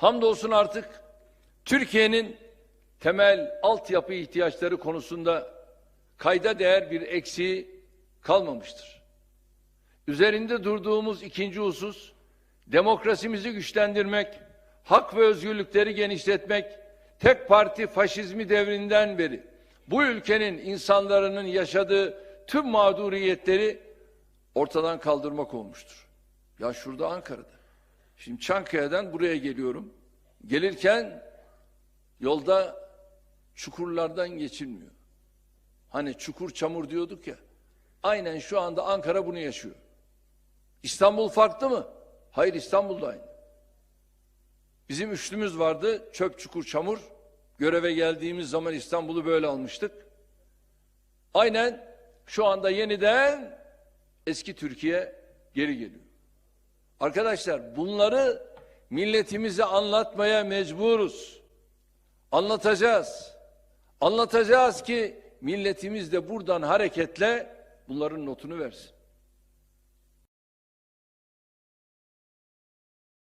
Hamdolsun artık Türkiye'nin temel altyapı ihtiyaçları konusunda kayda değer bir eksiği kalmamıştır. Üzerinde durduğumuz ikinci husus demokrasimizi güçlendirmek, hak ve özgürlükleri genişletmek, tek parti faşizmi devrinden beri bu ülkenin insanların yaşadığı tüm mağduriyetleri ortadan kaldırmak olmuştur. Ya şurada Ankara'da. Şimdi Çankaya'dan buraya geliyorum. Gelirken yolda çukurlardan geçilmiyor. Hani çukur çamur diyorduk ya. Aynen şu anda Ankara bunu yaşıyor. İstanbul farklı mı? Hayır İstanbul'da aynı. Bizim üçlümüz vardı. Çöp, çukur, çamur. Göreve geldiğimiz zaman İstanbul'u böyle almıştık. Aynen şu anda yeniden eski Türkiye geri geliyor. Arkadaşlar bunları milletimize anlatmaya mecburuz. Anlatacağız. Anlatacağız ki milletimiz de buradan hareketle bunların notunu versin.